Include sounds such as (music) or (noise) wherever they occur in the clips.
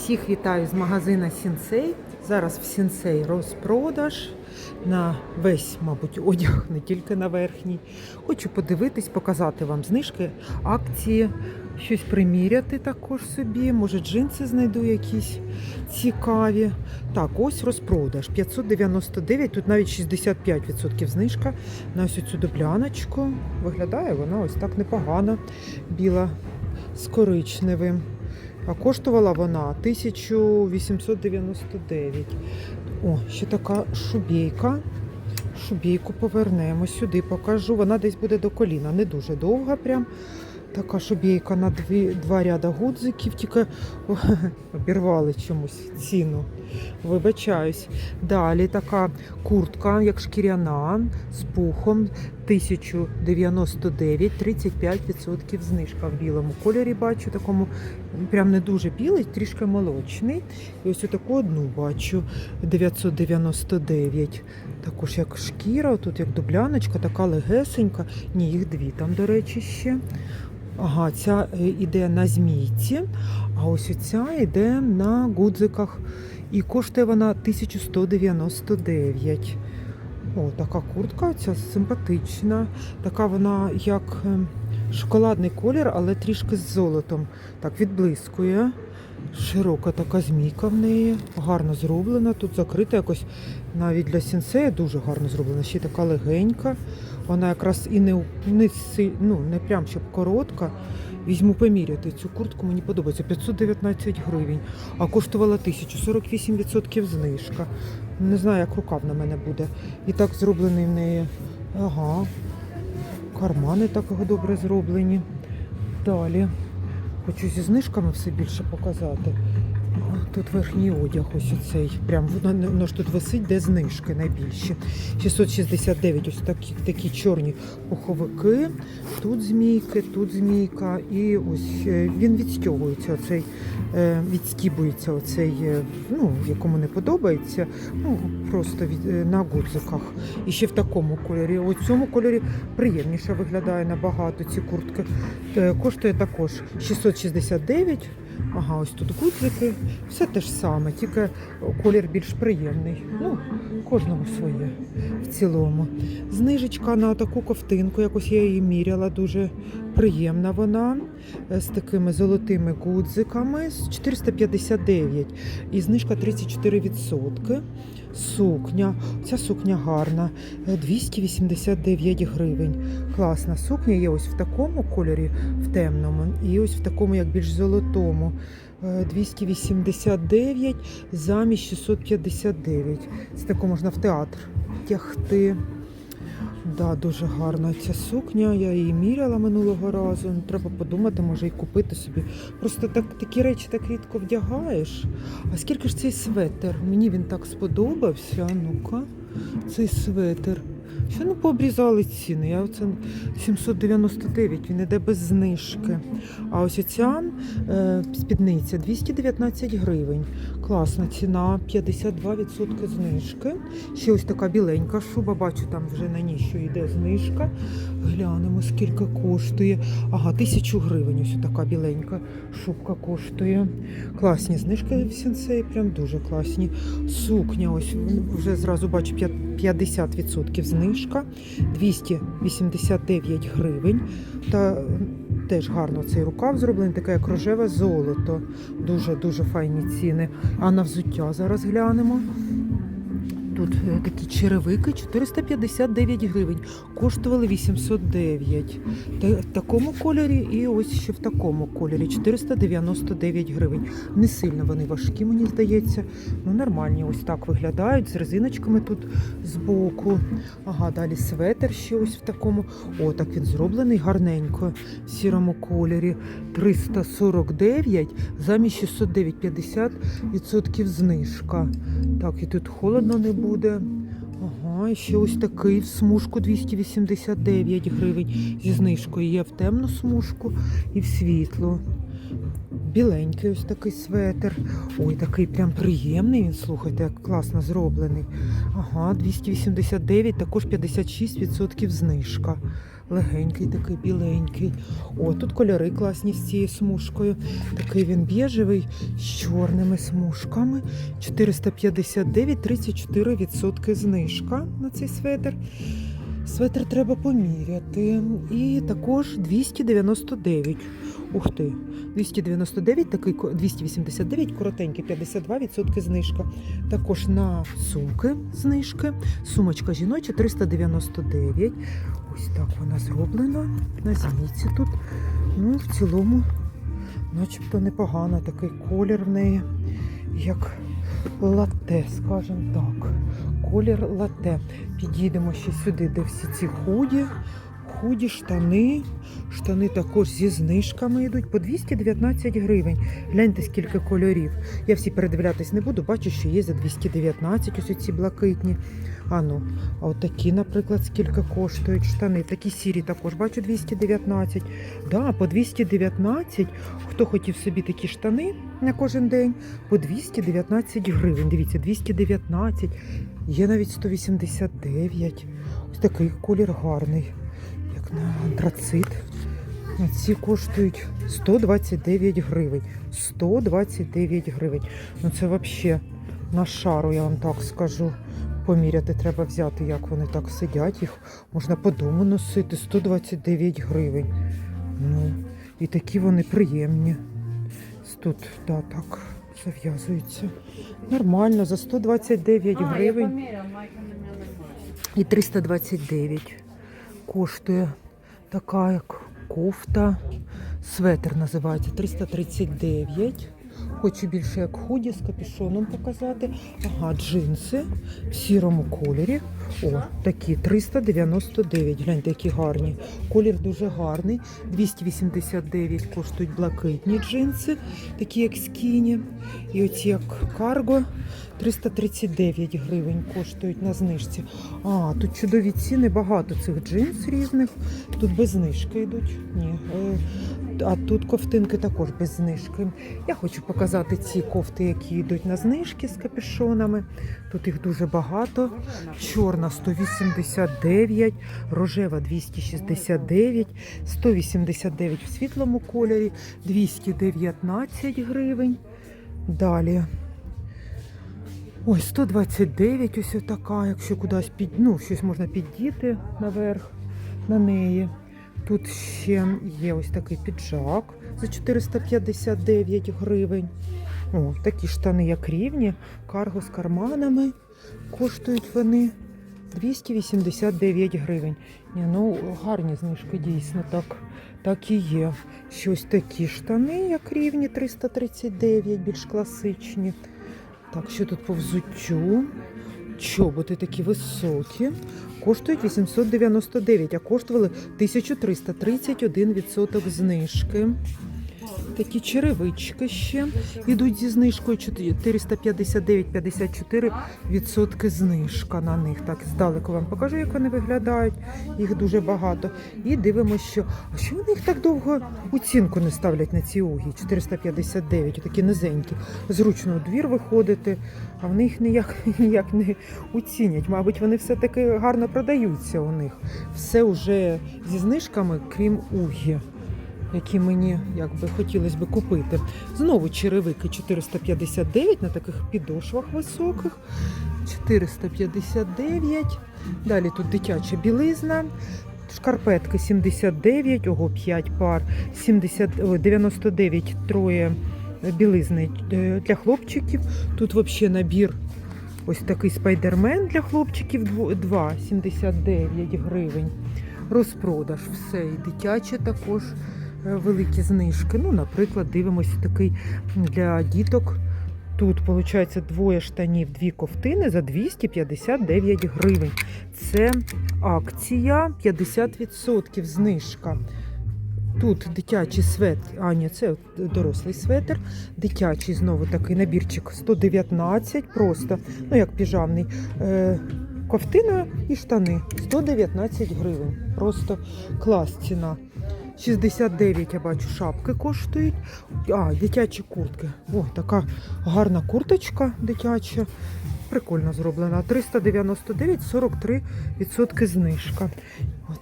Всіх вітаю з магазина Сінсей. Зараз в Сінсей розпродаж на весь, мабуть, одяг, не тільки на верхній. Хочу подивитись, показати вам знижки, акції, щось приміряти також собі. Може, джинси знайду якісь цікаві. Так, ось розпродаж. 599, тут навіть 65% знижка на ось цю дубляночку. Виглядає вона ось так непогано. Біла з коричневим. А коштувала вона 1899. О, ще така шубійка. Шубійку повернемо сюди, покажу. Вона десь буде до коліна. Не дуже довга прям. Така шубейка на дві, два ряда гудзиків, тільки (laughs) обірвали чомусь ціну. Вибачаюсь. Далі така куртка, як шкіряна, з пухом 1099, 35% знижка в білому кольорі бачу, такому прям не дуже білий, трішки молочний. І ось таку одну бачу 999. Також як шкіра, тут як дубляночка, така легесенька. Ні, їх дві там, до речі, ще. Ага, ця е, іде на змійці, а ось ця йде на гудзиках. І коштує вона 1199. О, така куртка, ця симпатична. Така вона як е, шоколадний колір, але трішки з золотом. Так, відблискує. Широка така змійка в неї, гарно зроблена. Тут закрита якось навіть для сінсея дуже гарно зроблена. Ще така легенька. Вона якраз і не, не, ну, не прям щоб коротка. Візьму поміряти цю куртку, мені подобається 519 гривень, а коштувала 1000, 48% знижка. Не знаю, як рукав на мене буде. І так зроблений в неї. Ага. Кармани так добре зроблені. Далі. Хочу зі знижками все більше показати. Тут верхній одяг, ось оцей. Прям воно, воно ж тут висить, де знижки найбільші. 669, ось такі, такі чорні пуховики. Тут змійки, тут змійка. І ось е, він відстягується, оцей, е, відстібується оцей, е, ну, якому не подобається. Ну, просто від, на гудзиках. І ще в такому кольорі. У цьому кольорі приємніше виглядає набагато ці куртки. Коштує також 669. Ага, ось тут гудлики. Все те ж саме, тільки колір більш приємний. Ну, кожному своє в цілому. Знижечка на таку ковтинку, якось я її міряла, дуже приємна вона. е, З такими золотими гудзиками з 459 і знижка 34%. Сукня. Ця сукня гарна. е, 289 гривень. Класна сукня є ось в такому кольорі, в темному, і ось в такому, як більш золотому. Е, 289 замість 659. Це таку можна в театр тягти. Да, дуже гарна ця сукня. Я її міряла минулого разу. Ну, Треба подумати, може і купити собі. Просто так, такі речі так рідко вдягаєш. А скільки ж цей светр? Мені він так сподобався. Ну-ка, цей светр. Що ну пообрізали ціни? Я оце 799, він іде без знижки. А ось оця е, спідниця 219 гривень. Класна ціна, 52% знижки. Ще ось така біленька шуба, бачу, там вже на ній що йде знижка. Глянемо, скільки коштує. Ага, тисячу гривень. Ось така біленька шубка коштує. Класні знижки в сенсей, прям дуже класні. Сукня, ось вже зразу бачу 50% знижка, 289 гривень. Та теж гарно цей рукав зроблений, таке як рожеве золото. Дуже-дуже файні ціни. А на взуття зараз глянемо. Тут е, такі черевики 459 гривень, коштували 809. Та- В такому кольорі і ось ще в такому кольорі 499 гривень. Не сильно вони важкі, мені здається. Ну нормальні, ось так виглядають з резиночками тут збоку. Ага, далі светр ще ось в такому. О, так він зроблений гарненько в сірому кольорі. 349 замість 609, 50% знижка. Так, і тут холодно не буде. Ага, ще ось такий в смужку 289 гривень. Зі знижкою є в темну смужку і в світлу. Біленький ось такий светр. Ой, такий прям приємний він, слухайте, як класно зроблений. Ага, 289, також 56% знижка. Легенький, такий біленький. О, тут кольори класні з цією смужкою. Такий він біжевий з чорними смужками. 459, 34% знижка на цей светр. Светр треба поміряти. І також 299. Ух ти, 299, такий 289, коротенький, 52% знижка. Також на сумки знижки. Сумочка жіноча 399. Ось так вона зроблена. На зіниці тут. Ну, в цілому, начебто непогано такий колір в неї, як лате, скажімо так. Колір лате. Підійдемо ще сюди, де всі ці худі. Худі, штани. Штани також зі знижками йдуть по 219 гривень. Гляньте, скільки кольорів. Я всі передивлятись не буду, бачу, що є за 219 ось ці блакитні. А ну, а от такі, наприклад, скільки коштують штани. Такі сірі також бачу 219. Да, по 219. Хто хотів собі такі штани на кожен день, по 219 гривень. Дивіться, 219. Є навіть 189. Ось такий колір гарний, антрацит. Ці коштують 129 гривень. 129 гривень. Ну це взагалі на шару, я вам так скажу. Поміряти треба взяти, як вони так сидять. Їх можна по дому носити. 129 гривень. Ну, і такі вони приємні. Тут, да, так, зав'язуються. Нормально, за 129 А, я гривень. Майка на мене. І 329 коштує така як кофта. Светр називається 339. Хочу більше як худі з капюшоном показати. Ага, джинси в сірому кольорі. О, такі 399. Гляньте, які гарні. Колір дуже гарний. 289 коштують блакитні джинси, такі як скіні. І оці як карго 339 гривень коштують на знижці. А, тут чудові ціни, багато цих джинс різних. Тут без знижки йдуть. Ні. А тут ковтинки також без знижки. Я хочу показати ці кофти, які йдуть на знижки з капюшонами. Тут їх дуже багато. Чорна 189, рожева 269, 189 в світлому кольорі, 219 гривень. Далі. Ой, 129, ось така, якщо кудись під, ну, щось можна піддіти наверх на неї. Тут ще є ось такий піджак за 459 гривень. О, такі штани, як рівні, карго з карманами. Коштують вони 289 гривень. Ні, ну гарні знижки дійсно так, так і є. Щось такі штани, як рівні 339, більш класичні. Так, що тут по взуттю? Чоботи такі високі. Коштують 899, а коштували 1331% знижки. Такі черевички ще йдуть зі знижкою 459-54% знижка на них. Так, здалеку вам покажу, як вони виглядають. Їх дуже багато. І дивимося, що а що вони їх так довго оцінку не ставлять на ці угі? 459, такі низенькі. Зручно у двір виходити, а вони їх ніяк, (laughs) ніяк не оцінять. Мабуть, вони все-таки гарно продаються у них. Все вже зі знижками, крім угі які мені якби хотілося би купити. Знову черевики 459 на таких підошвах високих. 459. Далі тут дитяча білизна. Шкарпетки 79, ого, 5 пар, 70, 99 троє білизни е, для хлопчиків. Тут взагалі набір ось такий спайдермен для хлопчиків 2, 79 гривень. Розпродаж все. І дитяче також великі знижки. Ну, наприклад, дивимося такий для діток. Тут, виходить, двоє штанів, дві ковтини за 259 гривень. Це акція 50% знижка. Тут дитячий свет, а ні, це дорослий светр. Дитячий знову такий набірчик 119 просто, ну як піжамний. Е, ковтина і штани 119 гривень. Просто клас ціна. 69, я бачу, шапки коштують. А, дитячі куртки. О, така гарна курточка дитяча. прикольно зроблена. 399, 43% знижка.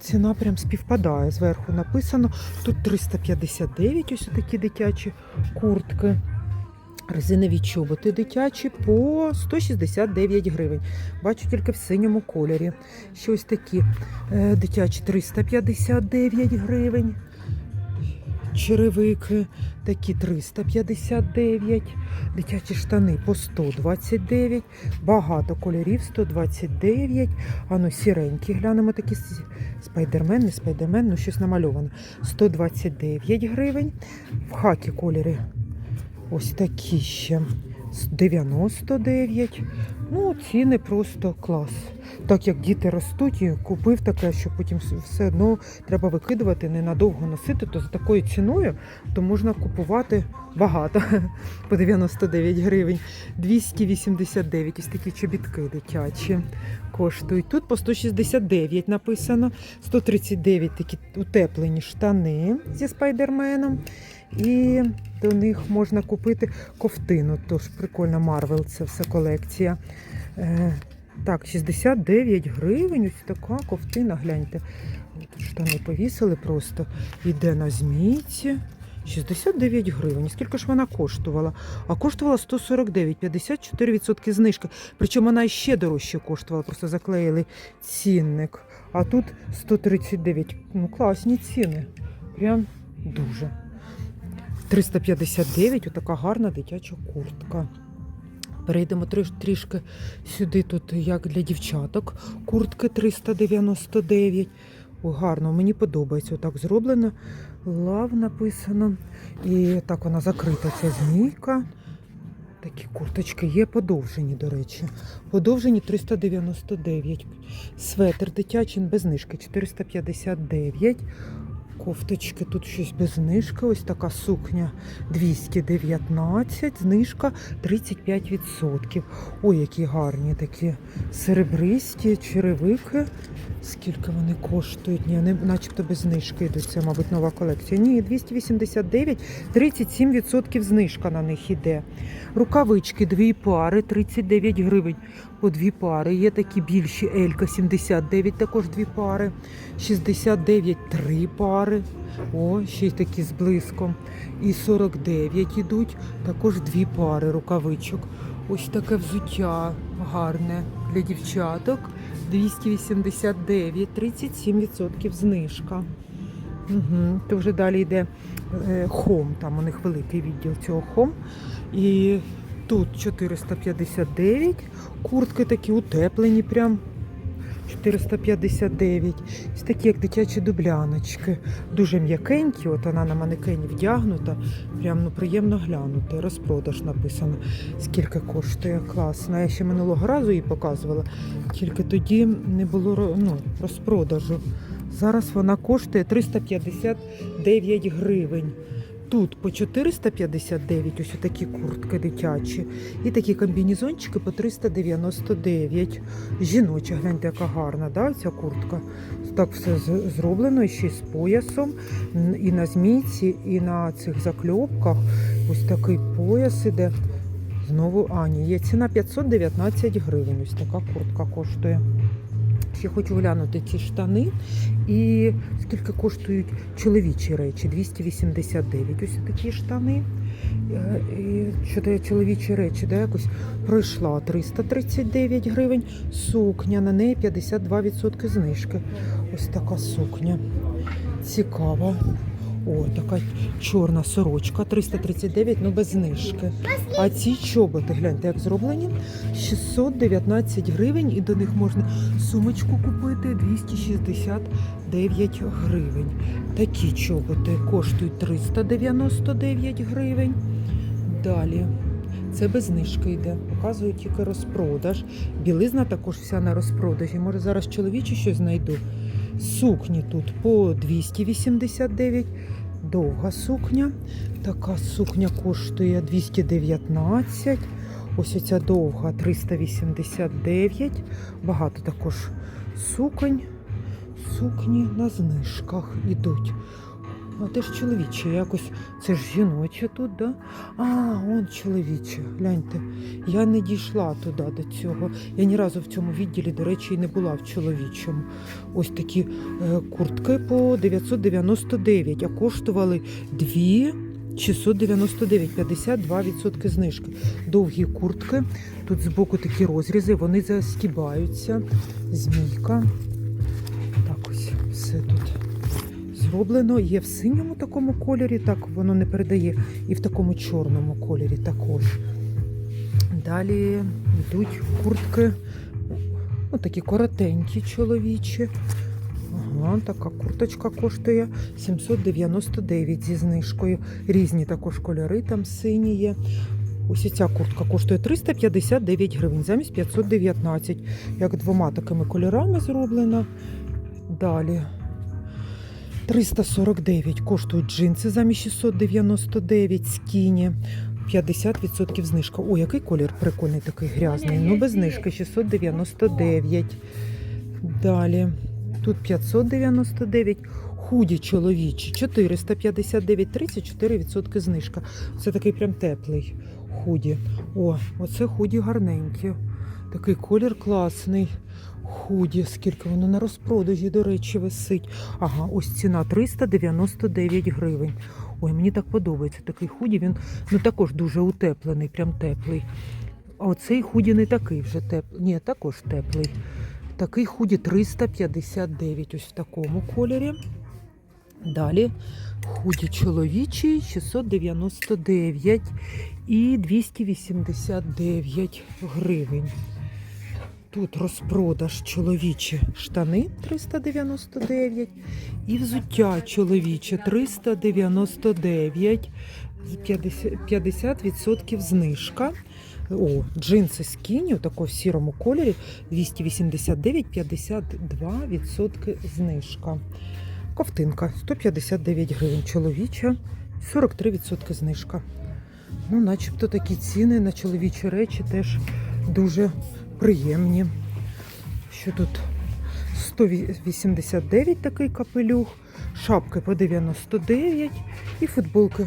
Ціна прям співпадає. Зверху написано. Тут 359 ось такі дитячі куртки. Резинові чоботи дитячі по 169 гривень. Бачу тільки в синьому кольорі. Ще ось такі е, дитячі 359 гривень. Черевики такі 359, дитячі штани по 129, багато кольорів 129. А ну сіренькі, глянемо такі спайдермен, не спайдермен, ну щось намальовано. 129 гривень. В хакі кольори ось такі ще 99. Ну, ціни просто клас. Так як діти ростуть, і купив таке, що потім все одно треба викидувати, ненадовго носити, то за такою ціною то можна купувати багато (laughs) по 99 гривень. 289, ось такі чобітки дитячі коштують. Тут по 169 написано, 139 такі утеплені штани зі спайдерменом. І до них можна купити ковтину. Тож прикольна Марвел, це все колекція. Так, 69 гривень. Ось така ковтина, гляньте. Тут штани повісили просто. Іде на змійці. 69 гривень. Скільки ж вона коштувала? А коштувала 149, 54% знижки. Причому вона ще дорожче коштувала, просто заклеїли цінник. А тут 139. Ну, класні ціни. Прям дуже. 359, отака гарна дитяча куртка. Перейдемо трішки сюди, тут як для дівчаток. Куртки 399. О, гарно, мені подобається. Отак зроблено. Лав написано. І так вона закрита, ця змійка. Такі курточки є подовжені, до речі. Подовжені 399. Светр дитячий без знижки 459. Кофточки тут щось без знижки. Ось така сукня 219, знижка 35%. Ой, які гарні такі серебристі черевики. Скільки вони коштують? Ні, вони начебто без знижки йдуть. Це, мабуть, нова колекція. Ні, 289, 37% знижка на них іде. Рукавички, дві пари, 39 гривень по дві пари. Є такі більші Елька 79, також дві пари. 69 три пари. О, ще й такі з блиском. І 49 ідуть, також дві пари рукавичок. Ось таке взуття гарне для дівчаток. 289, 37% знижка. Угу. То вже далі йде е, хом, там у них великий відділ цього хом. І тут 459, куртки такі утеплені прям. 459. Ось такі, як дитячі дубляночки. Дуже м'якенькі, от вона на манекені вдягнута. Прям ну, приємно глянути. Розпродаж написано. Скільки коштує класно. Я ще минулого разу її показувала, тільки тоді не було ну, розпродажу. Зараз вона коштує 359 гривень. Тут по 459 ось такі куртки дитячі. І такі комбінезончики по 399. Жіноча, гляньте, яка гарна, да, ця куртка. Так все зроблено, і ще з поясом. І на змійці, і на цих закльопках. Ось такий пояс іде. Знову, а, ні, є ціна 519 гривень. Ось така куртка коштує. Ще хочу глянути ці штани. І скільки коштують чоловічі речі? 289. Ось такі штани. Е, І щодо чоловічі речі, де якось пройшла 339 гривень. Сукня, на неї 52% знижки. Ось така сукня. Цікава. О, така чорна сорочка, 339, ну без знижки. А ці чоботи, гляньте, як зроблені. 619 гривень, і до них можна сумочку купити 269 гривень. Такі чоботи коштують 399 гривень. Далі. Це без знижки йде. Показують тільки розпродаж. Білизна також вся на розпродажі. Може зараз чоловічі щось знайду. Сукні тут по 289. Довга сукня. Така сукня коштує 219. Ось оця довга 389. Багато також суконь. Сукні на знижках ідуть. А теж чоловіче, якось це ж жіноче тут, да? А, он чоловіче. Гляньте. Я не дійшла туди до цього. Я ні разу в цьому відділі, до речі, і не була в чоловічому. Ось такі е, куртки по 999, а коштували 2 699, 52% знижки. Довгі куртки. Тут збоку такі розрізи, вони застібаються. Змійка. Так ось все тут зроблено. Є в синьому такому кольорі, так воно не передає, і в такому чорному кольорі також. Далі йдуть куртки, ну, такі коротенькі чоловічі. Ага, така курточка коштує 799 зі знижкою. Різні також кольори, там сині є. Ось ця куртка коштує 359 гривень замість 519, як двома такими кольорами зроблена. Далі 349 коштують джинси замість 699 скіні. 50% знижка. О, який колір прикольний такий грязний. Ну, без знижки 699. Далі. Тут 599. Худі чоловічі 459, 34% знижка. Це такий прям теплий худі. О, оце худі гарненькі. Такий колір класний. Худі, скільки воно на розпродажі, до речі, висить. Ага, ось ціна 399 гривень. Ой, мені так подобається такий худі. Він ну також дуже утеплений, прям теплий. А оцей худі не такий вже теплий. Ні, також теплий. Такий худі 359, ось в такому кольорі. Далі худі чоловічий 699 і 289 гривень. Тут розпродаж чоловічі штани 399 і взуття чоловіче 399, 50%, 50% знижка. О, джинси скіні у такому сірому кольорі 289, 52% знижка. Ковтинка 159 гривень чоловіча, 43% знижка. Ну, начебто такі ціни на чоловічі речі теж дуже приємні. Що тут 189 такий капелюх, шапки по 99 і футболки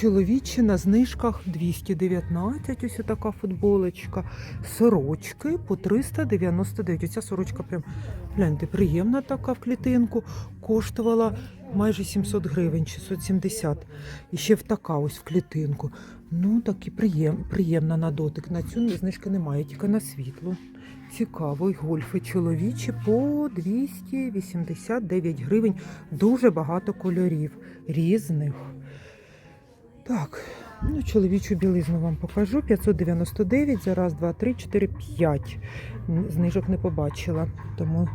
чоловічі на знижках 219. Ось така футболочка. Сорочки по 399. Оця сорочка прям гляньте, приємна така в клітинку. Коштувала майже 700 гривень, 670. І ще в така ось в клітинку. Ну, так і приєм, приємна на дотик. На цю знижки немає, тільки на світло. Цікаво, і гольфи чоловічі по 289 гривень. Дуже багато кольорів різних. Так, ну чоловічу білизну вам покажу. 599 за раз, два, три, чотири, п'ять. Знижок не побачила, тому,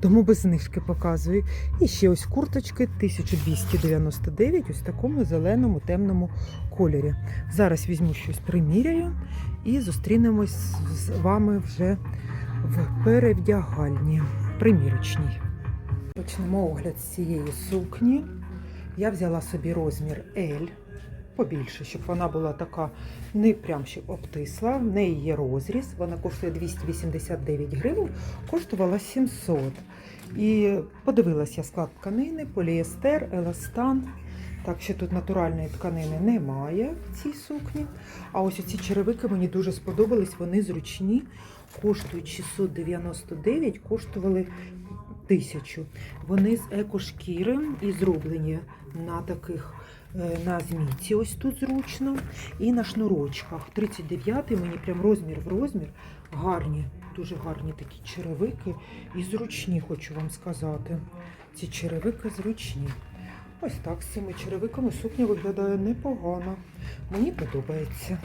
тому без знижки показую. І ще ось курточки 1299, ось в такому зеленому темному кольорі. Зараз візьму щось приміряю і зустрінемось з вами вже в перевдягальні примірочній. Почнемо огляд з цієї сукні. Я взяла собі розмір L побільше, щоб вона була така не прям щоб обтисла. В неї є розріз, вона коштує 289 гривень, коштувала 700. І подивилася склад тканини, поліестер, еластан. Так що тут натуральної тканини немає в цій сукні. А ось ці черевики мені дуже сподобались, вони зручні, коштують 699, коштували 1000. Вони з екошкіри і зроблені на таких е, на змійці, ось тут зручно, і на шнурочках. 39 мені прям розмір в розмір. Гарні, дуже гарні такі черевики і зручні, хочу вам сказати. Ці черевики зручні. Ось так з цими черевиками сукня виглядає непогано. Мені подобається.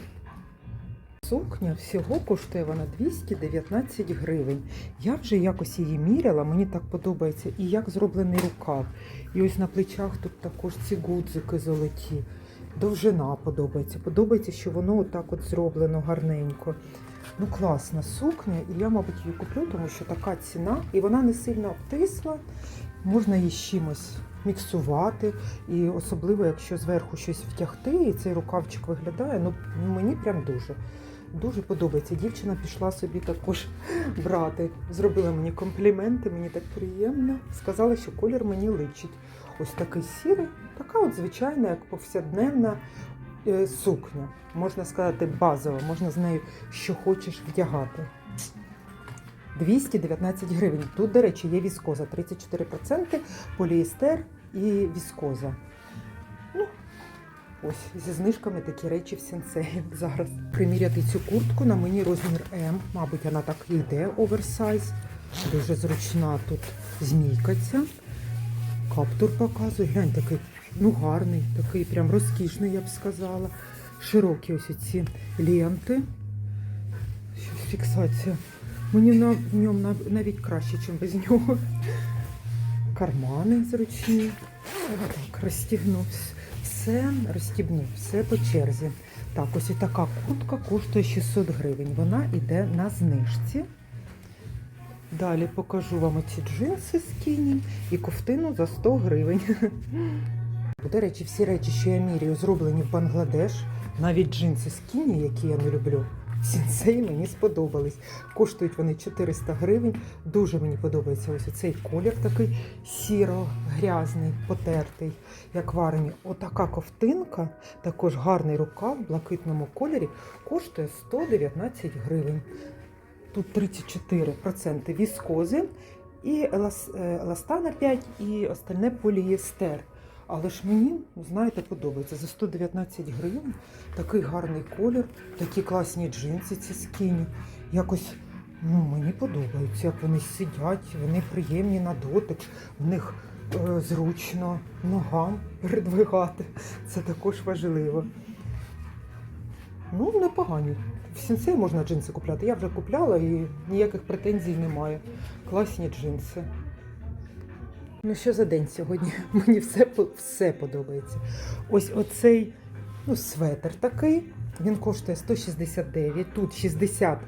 Сукня всього коштує вона 219 гривень. Я вже якось її міряла, мені так подобається. І як зроблений рукав. І ось на плечах тут також ці гудзики золоті. Довжина подобається. Подобається, що воно отак от зроблено гарненько. Ну, класна сукня, і я, мабуть, її куплю, тому що така ціна, і вона не сильно обтисла. Можна її з чимось міксувати. І особливо, якщо зверху щось втягти, і цей рукавчик виглядає, ну мені прям дуже. Дуже подобається. Дівчина пішла собі також брати. Зробила мені компліменти, мені так приємно. Сказала, що колір мені личить. ось такий сірий, така от звичайна, як повсякденна е, сукня. Можна сказати, базова, можна з нею що хочеш вдягати. 219 гривень. Тут, до речі, є віскоза 34%, поліестер і віскоза. Ось зі знижками такі речі в сенсеї зараз. Приміряти цю куртку на мені розмір М. Мабуть, вона так і йде оверсайз. Дуже зручна тут змійка. Каптур показує. Глянь, такий ну гарний, такий прям розкішний, я б сказала. Широкі ось ці ленти. Щось фіксація. Мені на в ньому нав- навіть краще, ніж без нього. Кармани зручні. Так, розстігнув. Все розстібнув, все по черзі. Так, ось і така куртка коштує 600 гривень. Вона йде на знижці. Далі покажу вам оці джинси з скіні і ковтину за 100 гривень. До речі, всі речі, що я міряю, зроблені в Бангладеш. Навіть джинси з кіні, які я не люблю. Сінсей мені сподобались. Коштують вони 400 гривень. Дуже мені подобається ось цей колір такий сіро-грязний, потертий, як варені. Отака ковтинка, також гарний рукав в блакитному кольорі, коштує 119 гривень. Тут 34% віскози і е, еластана 5 і остальне полієстер. Але ж мені, знаєте, подобається. За 119 гривень такий гарний колір, такі класні джинси, ці скіні. Якось ну, мені подобаються, як вони сидять, вони приємні на дотик, в них е, зручно ногам передвигати. Це також важливо. Ну, непогані. В сенсей можна джинси купляти. Я вже купляла і ніяких претензій немає. Класні джинси. Ну, що за день сьогодні? (laughs) Мені все, все подобається. Ось оцей ну, светр такий. Він коштує 169, тут 60%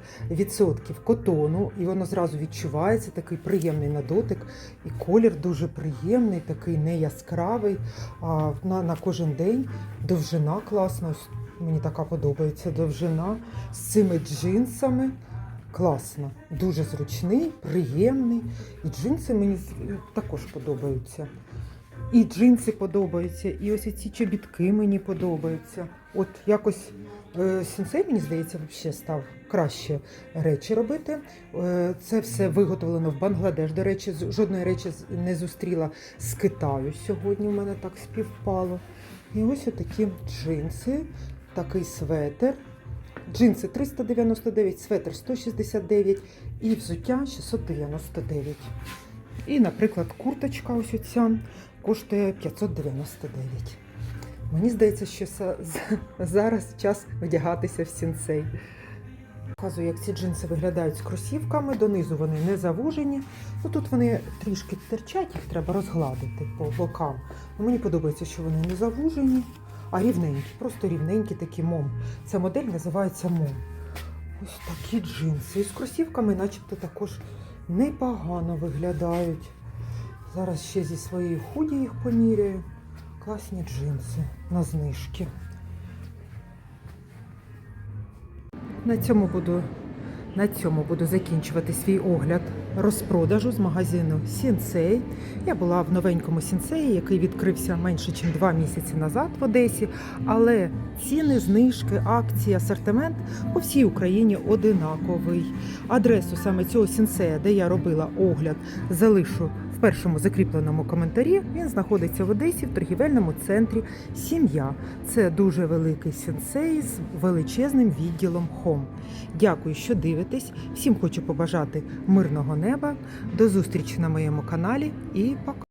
котону, і воно зразу відчувається, такий приємний на дотик. І колір дуже приємний, такий не яскравий. А на, на кожен день довжина класна. Мені така подобається довжина з цими джинсами. Класно, дуже зручний, приємний. І джинси мені також подобаються. І джинси подобаються, і ось ці чобітки мені подобаються. От якось е, сенсей, мені здається, взагалі став краще речі робити. Е, це все виготовлено в Бангладеш. До речі, жодної речі не зустріла з Китаю сьогодні. У мене так співпало. І ось такі джинси, такий светр. Джинси 399, светр 169 і взуття 699. І, наприклад, курточка ось оця коштує 599. Мені здається, що зараз час одягатися в сінцей. Показую, як ці джинси виглядають з кросівками. Донизу вони не завужені. Ну, тут вони трішки терчать, їх треба розгладити по бокам. Ну, мені подобається, що вони не завужені, а рівненькі, просто рівненькі такі мом. Ця модель називається мом. Ось такі джинси. І з кросівками, начебто, також непогано виглядають. Зараз ще зі своєї худі їх поміряю. Класні джинси на знижки. На цьому буду, на цьому буду закінчувати свій огляд розпродажу з магазину Сінсей. Я була в новенькому Сінсеї, який відкрився менше, ніж два місяці назад в Одесі. Але ціни, знижки, акції, асортимент по всій Україні одинаковий. Адресу саме цього сінсея, де я робила огляд, залишу першому закріпленому коментарі. Він знаходиться в Одесі в торгівельному центрі Сім'я. Це дуже великий сенсей з величезним відділом Хом. Дякую, що дивитесь. Всім хочу побажати мирного неба. До зустрічі на моєму каналі і пока.